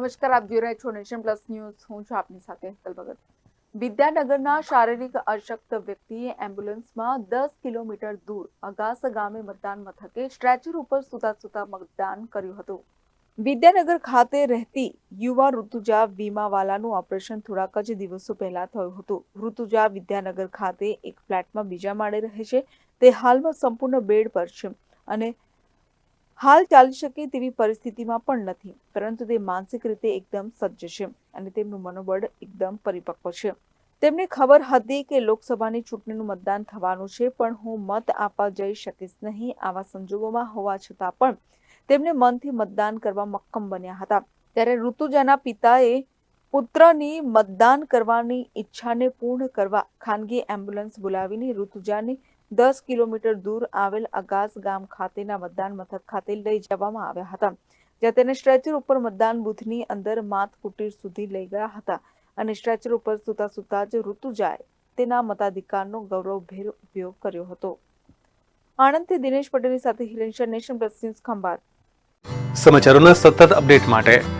નમસ્કાર, આપ જોઈ રહ્યા છો નેશન પ્લસ ન્યૂઝ. હું છું આપની સાથે હેતલ ભગત. વિદ્યાનગરના શારીરિક અશક્ત વ્યક્તિએ એમ્બ્યુલન્સમાં દસ કિલોમીટર દૂર અગાસ ગામે મતદાન મથકે સ્ટ્રેચર ઉપર સુતા સુતા મતદાન કર્યું હતું. વિદ્યાનગર ખાતે રહેતી યુવા ઋતુજા વીમાવાલાનું ઓપરેશન થોડાક જ દિવસો પહેલા થયું હતું. ઋતુજા વિદ્યાનગર ખાતે એક ફ્લેટમાં બીજા માળે રહે છે. તે હાલમાં સંપૂર્ણ બેડ પર છે અને હાલ ચાલી શકે તેવી પરિસ્થિતિમાં પણ નથી, પરંતુ તે માનસિક રીતે એકદમ સજ્જ છે અને તેમનું મનોબળ એકદમ પરિપક્વ છે. તેમને ખબર હતી કે લોકસભાની ચૂંટણીનું મતદાન થવાનું છે, પણ હું મત આપવા જઈ શકીશ નહીં આવા સંજોગોમાં હોવા છતાં પણ તેમને મનથી મતદાન કરવા મક્કમ બન્યા હતા. ત્યારે ઋતુજાના પિતાએ પુત્રની મતદાન કરવાની ઈચ્છાને પૂર્ણ કરવા ખાનગી એમ્બ્યુલન્સ બોલાવીને ઋતુજાને દસ કિલોમીટર દૂર આવેલ અગાસ ગામ ખાતેના મતદાન મથક ખાતે લઈ જવામાં આવ્યા હતા, જ્યાં તેને સ્ટ્રેચર ઉપર મતદાન બુથની અંદર માત કુટીર સુધી લઈ ગયા હતા અને સ્ટ્રેચર ઉપર સુતા સુતા જ ઋતુજાએ તેના મતાધિકારનો ગૌરવભેર ઉપયોગ કર્યો હતો. આણંદથી દિનેશ પટેલની સાથે હિરેન્શર નેશન પ્લસ ન્યૂઝ ખંભાત. સમાચારોના સતત અપડેટ માટે